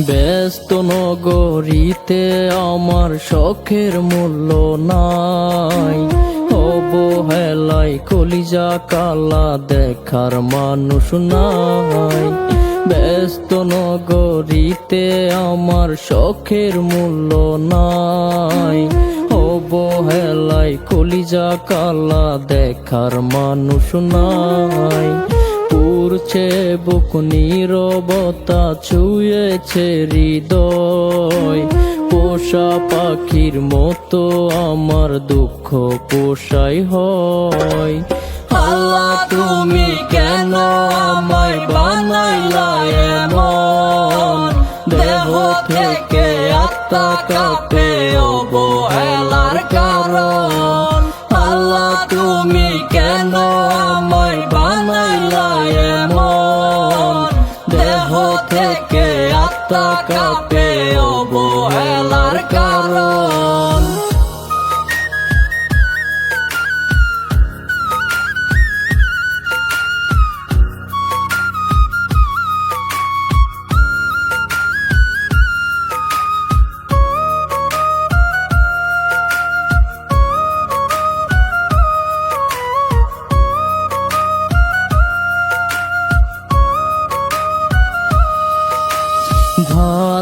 ব্যস্ত নগরীতে আমার শখের মূল্য নাই। অবহেলায় কলিজা কালা দেখার মানুষ নাই। ব্যস্ত নগরীতে আমার শখের মূল্য নাই। অবহেলায় কলিজা কালা দেখার মানুষ নাই। পুরছে বুক নীরবতা ছুঁয়েছে হৃদয়। পোষা পাখির মতো আমার দুঃখ পোষাই হয়। আল্লাহ তুমি কেন আমায় বানাইলা এমন? দেহ থেকে আত্মা কাঁপে অবহেলার কারণ। আল্লাহ তুমি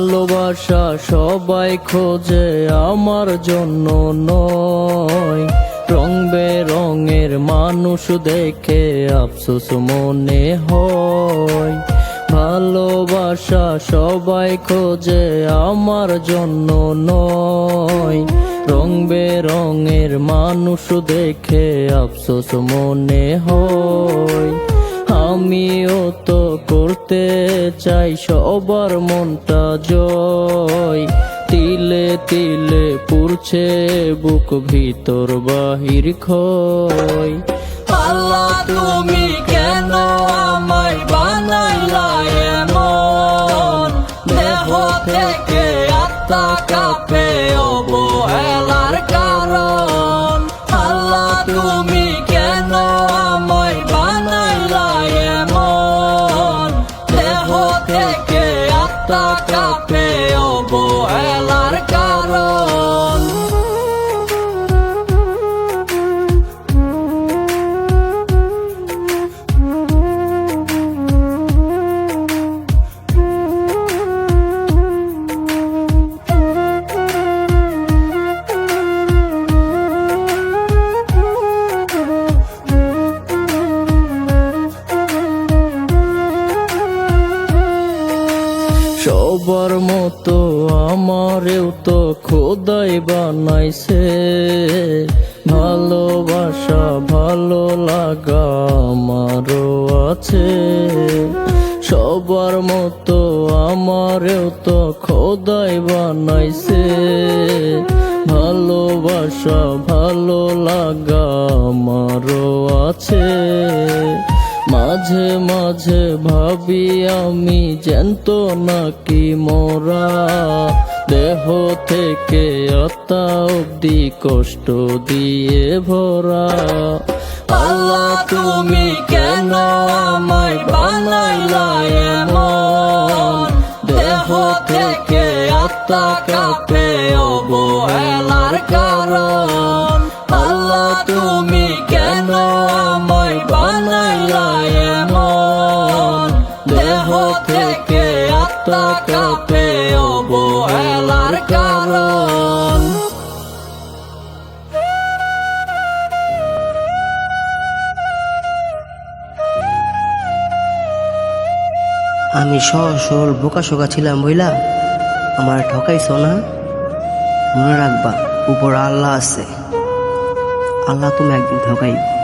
ভালোবাসা সবাই খোঁজে আমার জন্য নয়। রং বেরঙের মানুষ দেখে আফসোস মনে হয়। ভালোবাসা সবাই খোঁজে আমার জন্য নয়। রং বেরঙের মানুষ দেখে আফসোস মনে হয়। আমিও তো করতে চাই সবার মনটা জয়। তিলে তিলে পুরছে বুক ভিতর বাহির খয় তুমি কেন আমায় বানাইলা এমন? দেহ থেকে আত্মা কাঁপে সবার মতো আমারেও তো খোদাই বানাইছে। ভালোবাসা ভালো লাগা আমারও আছে। সবার মতো আমারেও তো খোদাই বানাইছে। ভালোবাসা ভালো লাগা আমারও আছে। মাঝে মাঝে ভাবি আমি জ্যান্ত নাকি মোরা। দেহ থেকে আত্মা অব্দি কষ্ট দিয়ে ভরা। আল্লাহ, তুমি কেন আমায় বানাইলা এমন? দেহ থেকে আত্মা কাঁপে আমি সহজ সরল বোকা শোকা ছিলাম বইলা আমার ঠকাইছ না? মনে রাখবা, উপর আল্লাহ আছে। আল্লাহ তুমি একদিন ঠকাইবে।